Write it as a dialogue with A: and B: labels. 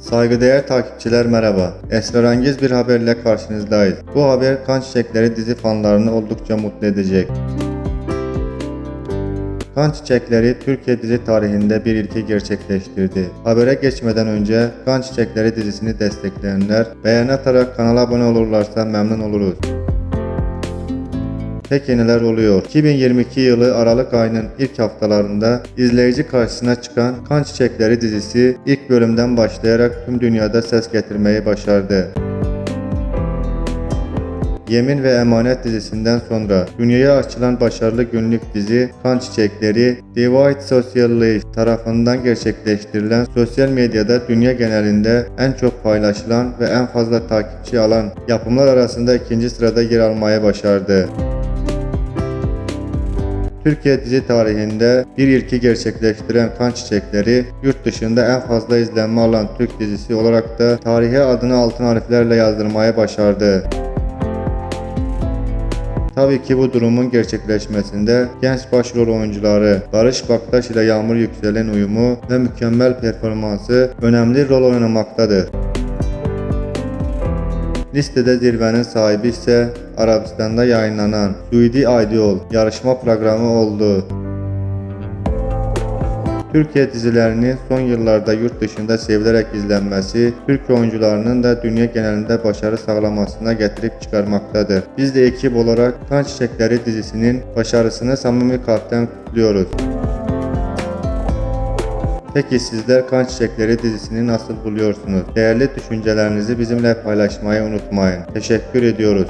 A: Saygıdeğer takipçiler merhaba. Esrarengiz bir haberle karşınızdayız. Bu haber Kan Çiçekleri dizi fanlarını oldukça mutlu edecek. Kan Çiçekleri Türkiye dizi tarihinde bir ilki gerçekleştirdi. Habere geçmeden önce Kan Çiçekleri dizisini destekleyenler beğen atarak kanala abone olurlarsa memnun oluruz. Peki neler oluyor? 2022 yılı Aralık ayının ilk haftalarında izleyici karşısına çıkan Kan Çiçekleri dizisi ilk bölümden başlayarak tüm dünyada ses getirmeyi başardı. Yemin ve Emanet dizisinden sonra dünyaya açılan başarılı günlük dizi Kan Çiçekleri, White Social League tarafından gerçekleştirilen sosyal medyada dünya genelinde en çok paylaşılan ve en fazla takipçi alan yapımlar arasında ikinci sırada yer almayı başardı. Türkiye dizi tarihinde bir ilki gerçekleştiren Kan Çiçekleri, yurt dışında en fazla izlenme alan Türk dizisi olarak da tarihe adını altın harflerle yazdırmayı başardı. Tabii ki bu durumun gerçekleşmesinde genç başrol oyuncuları Barış Baktaş ile Yağmur Yüksel'in uyumu ve mükemmel performansı önemli rol oynamaktadır. Listede zirvenin sahibi ise Arabistan'da yayınlanan Suudi Ideal yarışma programı oldu. Türkiye dizilerinin son yıllarda yurt dışında sevilerek izlenmesi, Türk oyuncularının da dünya genelinde başarı sağlamasına getirip çıkarmaktadır. Biz de ekip olarak Kan Çiçekleri dizisinin başarısını samimi kalpten kutluyoruz. Peki sizler Kan Çiçekleri dizisini nasıl buluyorsunuz? Değerli düşüncelerinizi bizimle paylaşmayı unutmayın. Teşekkür ediyoruz.